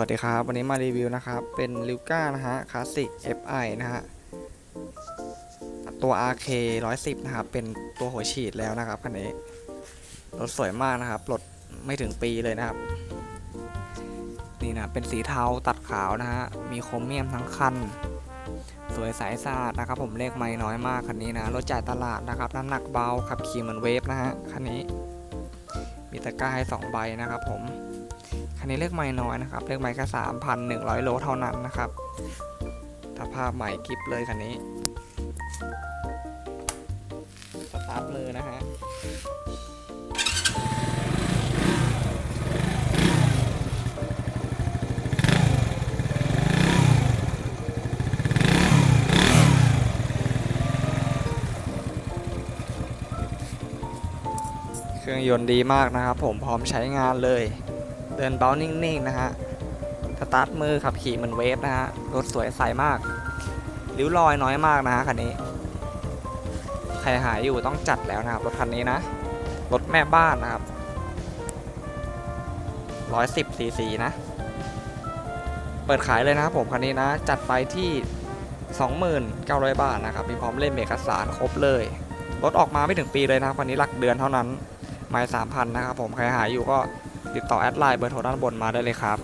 วัสดีครับ วันนี้มารีวิวนะครับ เป็นลิวก้านะฮะคลาสสิก FI นะฮะ ตัว RK 110 นะครับ เป็นตัวหัวฉีดแล้วนะครับคันนี้ รถสวยมากนะครับ รถไม่ถึงปีเลยนะครับ นี่นะ เป็นสีเทาตัดขาวนะฮะ มีโครเมียมทั้งคัน สวยใสสะอาดนะครับ ผมเลขไม่น้อยมากคันนี้นะ รถจ่ายตลาดนะครับ น้ำหนักเบาขับขี่เหมือนเวฟนะฮะคันนี้ มีตะกร้าให้สองใบนะครับผม คันนี้เลขไม่น้อยนะครับ เลขไม่แค่สามพันหนึ่งร้อยโลเท่านั้นนะครับถ้าภาพใหม่กิฟเลยคันนี้สตาร์ทเลยนะฮะเครื่องยนต์ดีมากนะครับผมพร้อมใช้งานเลย เดินเบานิ่งๆนะฮะสตาร์ทมือขับขี่เหมือนเวฟนะฮะ รถสวยใสมากริ้วรอยน้อยมากนะฮะคันนี้ ใครหายอยู่ต้องจัดแล้วนะครับ รถคันนี้นะ รถแม่บ้านนะครับ110ซีซีนะ เปิดขายเลยนะครับผมคันนี้นะ จัดไปที่ 29,000 บาทนะครับ มีพร้อมเล่มเอกสารครบเลย รถออกมาไม่ถึงปีเลยนะครับคันนี้หลักเดือนเท่านั้น ไม่3,000นะครับผม ใครหายอยู่ก็ ติดต่อแอดไลน์เบอร์โทรด้านบนมาได้เลยครับ